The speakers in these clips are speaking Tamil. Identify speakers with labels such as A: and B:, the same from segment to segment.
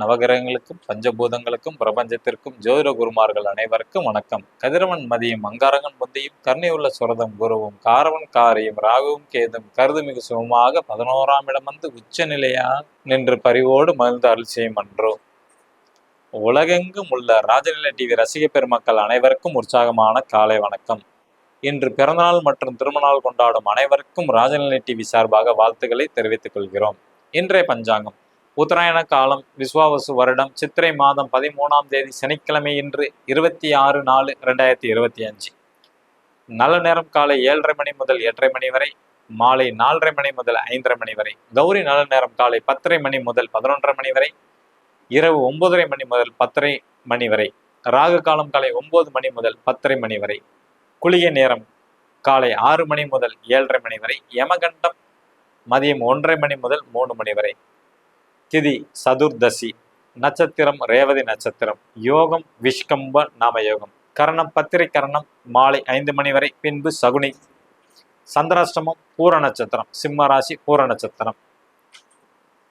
A: நவகிரகங்களுக்கும் பஞ்சபூதங்களுக்கும் பிரபஞ்சத்திற்கும் ஜோதிட குருமார்கள் அனைவருக்கும் வணக்கம். கதிரவன் மதியும் அங்காரகன் புத்தியும் கருணையுள்ள சுரதம் குருவும் காரவன் காரியம் ராகுவும் கேதும் கருதுமிகு சுகமாக பதினோராம் இடம் வந்து உச்ச நிலையா நின்று பரிவோடு மகிழ்ந்த அருள் அன்றோ. உலகெங்கும் உள்ள ராஜநிலை டிவி ரசிக பெருமக்கள் அனைவருக்கும் உற்சாகமான காலை வணக்கம். இன்று பிறந்தநாள் மற்றும் திருமணநாள் கொண்டாடும் அனைவருக்கும் ராஜநிலை டிவி சார்பாக வாழ்த்துக்களை தெரிவித்துக் கொள்கிறோம். இன்றைய பஞ்சாங்கம் உத்தராயண காலம் விஸ்வாவசு வருடம் சித்திரை மாதம் பதிமூணாம் தேதி சனிக்கிழமை இன்று இருபத்தி ஆறு நாலு ரெண்டாயிரத்தி இருபத்தி அஞ்சு. நல்ல நேரம் காலை ஏழரை மணி முதல் எட்டரை மணி வரை மாலை நாலரை மணி முதல் ஐந்தரை மணி வரை கௌரி நல்ல நேரம் காலை பத்தரை மணி முதல் பதினொன்றரை மணி வரை இரவு ஒன்பதரை மணி முதல் பத்தரை மணி வரை ராகு காலம் காலை ஒன்பது மணி முதல் பத்தரை மணி வரை குளிகை நேரம் காலை ஆறு மணி முதல் ஏழரை மணி வரை யமகண்டம் மதியம் ஒன்றரை மணி முதல் மூணு மணி வரை திதி சதுர்தசி நட்சத்திரம் ரேவதி நட்சத்திரம் யோகம் விஷ்கம்ப நாம யோகம் கரணம் பத்திரை கரணம் மாலை ஐந்து மணி வரை பின்பு சகுனி. சந்திராஷ்டமம் பூர நட்சத்திரம் சிம்ம ராசி பூர நட்சத்திரம்.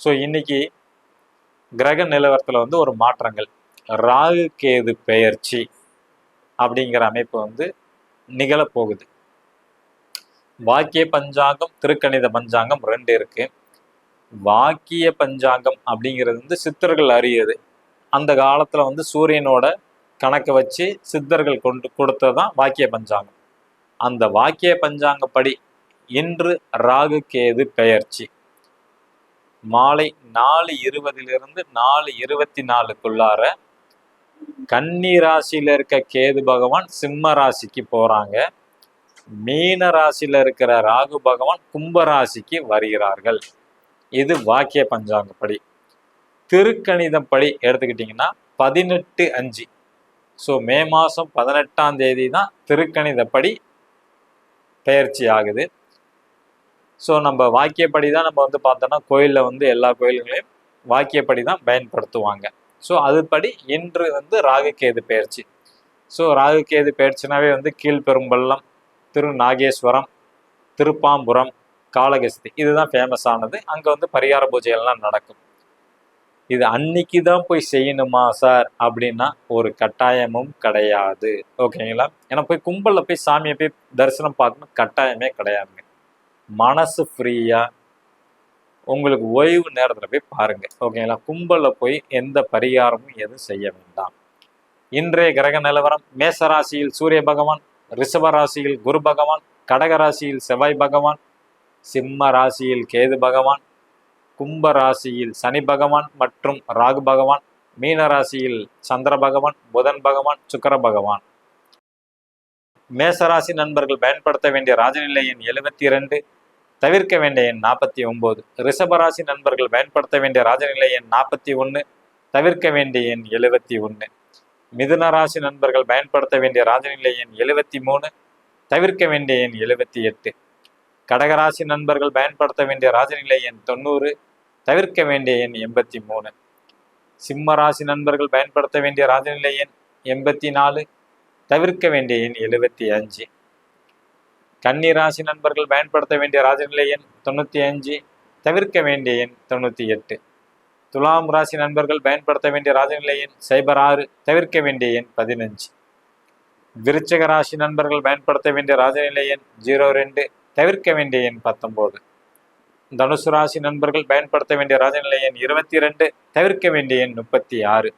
A: ஸோ இன்னைக்கு கிரக நிலவரத்தில் வந்து ஒரு மாற்றங்கள். ராகு கேது பெயர்ச்சி அப்படிங்கிற அமைப்பு வந்து நிகழப்போகுது. வாக்கிய பஞ்சாங்கம் திருக்கணித பஞ்சாங்கம் ரெண்டு இருக்கு. வாக்கிய பஞ்சாங்கம் அப்படிங்கிறது வந்து சித்தர்கள் அறியது அந்த காலத்தில் வந்து சூரியனோட கணக்கை வச்சு சித்தர்கள் கொண்டு கொடுத்ததான் வாக்கிய பஞ்சாங்கம். அந்த வாக்கிய பஞ்சாங்கப்படி இன்று ராகு கேது பெயர்ச்சி. மாலை நாலு இருபதிலிருந்து நாலு இருபத்தி நாலுக்குள்ளார கன்னி ராசியில இருக்க கேது பகவான் சிம்ம ராசிக்கு போறாங்க. மீன ராசியில இருக்கிற ராகு பகவான் கும்ப ராசிக்கு வருகிறார்கள். இது வாக்கிய பஞ்சாங்கப்படி. திருக்கணிதப்படி எடுத்துக்கிட்டிங்கன்னா பதினெட்டு அஞ்சு. ஸோ மே மாதம் பதினெட்டாம் தேதி தான் திருக்கணிதப்படி பயிற்சி ஆகுது. ஸோ நம்ம வாக்கியப்படி தான் நம்ம வந்து பார்த்தோன்னா கோயிலில் வந்து எல்லா கோயில்களையும் வாக்கியப்படி தான் பயன்படுத்துவாங்க. ஸோ அதுபடி இன்று வந்து ராகுகேது பயிற்சி. ஸோ ராகுகேது பயிற்சினாவே வந்து கீழ்பெரும்பள்ளம் திரு நாகேஸ்வரம் திருப்பாம்புரம் காலகஸ்தி இதுதான் ஃபேமஸ் ஆனது. அங்கே வந்து பரிகார பூஜைகள்லாம் நடக்கும். இது அன்னைக்கு தான் போய் செய்யணுமா சார்? அப்படின்னா ஒரு கட்டாயமும் கிடையாது. ஓகேங்களா? ஏன்னா போய் கும்பலில் போய் சாமியை போய் தரிசனம் பார்க்கணும். கட்டாயமே கிடையாதுங்க. மனசு ஃப்ரீயாக உங்களுக்கு ஓய்வு நேரத்தில் போய் பாருங்கள் ஓகேங்களா? கும்பலில் போய் எந்த பரிகாரமும் எதுவும் செய்ய வேண்டாம். இன்றைய கிரக நிலவரம் மேச ராசியில் சூரிய பகவான் ரிஷப ராசியில் குரு பகவான் கடக ராசியில் செவ்வாய் பகவான் சிம்ம ராசியில் கேது பகவான் கும்ப ராசியில் சனி பகவான் மற்றும் ராகு பகவான் மீன ராசியில் சந்திர பகவான் புதன் பகவான் சுக்கர பகவான். மேசராசி நண்பர்கள் பயன்படுத்த வேண்டிய ராஜநிலை எண் எழுபத்தி இரண்டு தவிர்க்க வேண்டிய எண் நாற்பத்தி ஒன்பது ரிஷபராசி நண்பர்கள் பயன்படுத்த வேண்டிய ராஜநிலை எண் நாற்பத்தி ஒன்று தவிர்க்க வேண்டிய எண் எழுபத்தி ஒன்று மிதுன ராசி நண்பர்கள் பயன்படுத்த வேண்டிய ராஜநிலை எண் எழுபத்தி மூணு தவிர்க்க வேண்டிய எண் எழுபத்தி எட்டு கடகராசி நண்பர்கள் பயன்படுத்த வேண்டிய ராஜநிலை எண் தொண்ணூறு தவிர்க்க வேண்டிய எண் எண்பத்தி மூணு. சிம்ம ராசி நண்பர்கள் பயன்படுத்த வேண்டிய ராஜநிலை எண் எண்பத்தி நாலு தவிர்க்க வேண்டிய எண் எழுபத்தி அஞ்சு. கன்னி ராசி நண்பர்கள் பயன்படுத்த வேண்டிய ராஜநிலை எண் தொண்ணூற்றி அஞ்சு தவிர்க்க வேண்டிய எண் தொண்ணூற்றி எட்டு. துலாம் ராசி நண்பர்கள் பயன்படுத்த வேண்டிய ராஜநிலை எண் சைபர் ஆறு தவிர்க்க வேண்டிய எண் பதினஞ்சு. விருச்சக ராசி நண்பர்கள் பயன்படுத்த வேண்டிய ராஜநிலை எண் ஜீரோ ரெண்டு தவிர்க்க வேண்டிய எண் பத்தொம்போது தனுசு ராசி நண்பர்கள் பயன்படுத்த வேண்டிய ராஜநிலை எண் இருபத்தி ரெண்டு தவிர்க்க வேண்டிய எண் முப்பத்தி ஆறு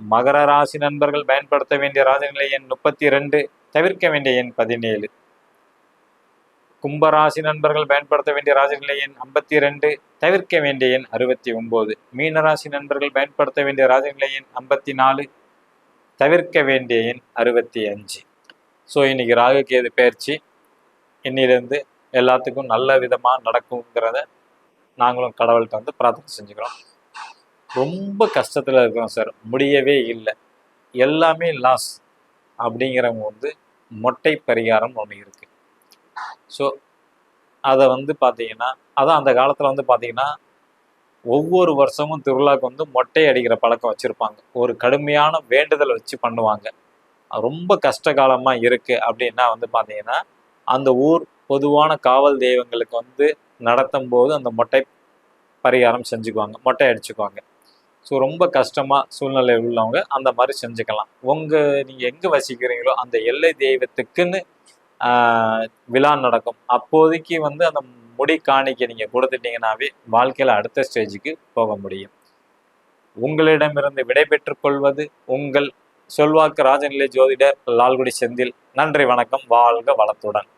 A: மகர ராசி நண்பர்கள் பயன்படுத்த வேண்டிய ராஜநிலை எண் முப்பத்தி ரெண்டு தவிர்க்க வேண்டிய எண் பதினேழு. கும்பராசி நண்பர்கள் பயன்படுத்த வேண்டிய ராஜநிலை எண் ஐம்பத்தி ரெண்டு தவிர்க்க வேண்டிய எண் அறுபத்தி ஒன்பது மீனராசி நண்பர்கள் பயன்படுத்த வேண்டிய ராஜநிலை எண் ஐம்பத்தி நாலு தவிர்க்க வேண்டிய எண் அறுபத்தி அஞ்சு ஸோ இன்னைக்கு ராகு கேது பயிற்சி இன்னிலிருந்து எல்லாத்துக்கும் நல்ல விதமாக நடக்குங்கிறத நாங்களும் கடவுள்கிட்ட வந்து பிரார்த்தனை செஞ்சுக்கிறோம். ரொம்ப கஷ்டத்தில் இருக்கிறோம் சார். முடியவே இல்லை. எல்லாமே லாஸ் அப்படிங்கிறவங்க வந்து மொட்டை பரிகாரம் ஒன்று இருக்குது ஸோ அதை வந்து பார்த்தீங்கன்னா அதான் அந்த காலத்தில் வந்து பார்த்தீங்கன்னா ஒவ்வொரு வருஷமும் திருவிழாக்கு வந்து மொட்டை அடிக்கிற பழக்கம் வச்சுருப்பாங்க. ஒரு கடுமையான வேண்டுதல் வச்சு பண்ணுவாங்க. ரொம்ப கஷ்ட காலமாக இருக்குது அப்படின்னா வந்து பார்த்தீங்கன்னா அந்த ஊர் பொதுவான காவல் தெய்வங்களுக்கு வந்து நடத்தும் போது அந்த மொட்டை பரிகாரம் செஞ்சுக்குவாங்க மொட்டை அடிச்சுக்குவாங்க. ஸோ ரொம்ப கஷ்டமாக சூழ்நிலை உள்ளவங்க அந்த மாதிரி செஞ்சுக்கலாம். உங்கள் நீங்கள் எங்கே வசிக்கிறீங்களோ அந்த எல்லை தெய்வத்துக்குன்னு விழா நடக்கும். அப்போதைக்கு வந்து அந்த முடி காணிக்கை நீங்கள் கொடுத்துட்டீங்கன்னாவே வாழ்க்கையில் அடுத்த ஸ்டேஜுக்கு போக முடியும். உங்களிடமிருந்து விடைபெற்றுக் கொள்வது உங்கள் சொல்வாக்கு ராஜநிலை ஜோதிடர் லால்குடி செந்தில். நன்றி வணக்கம். வாழ்க வளத்துடன்.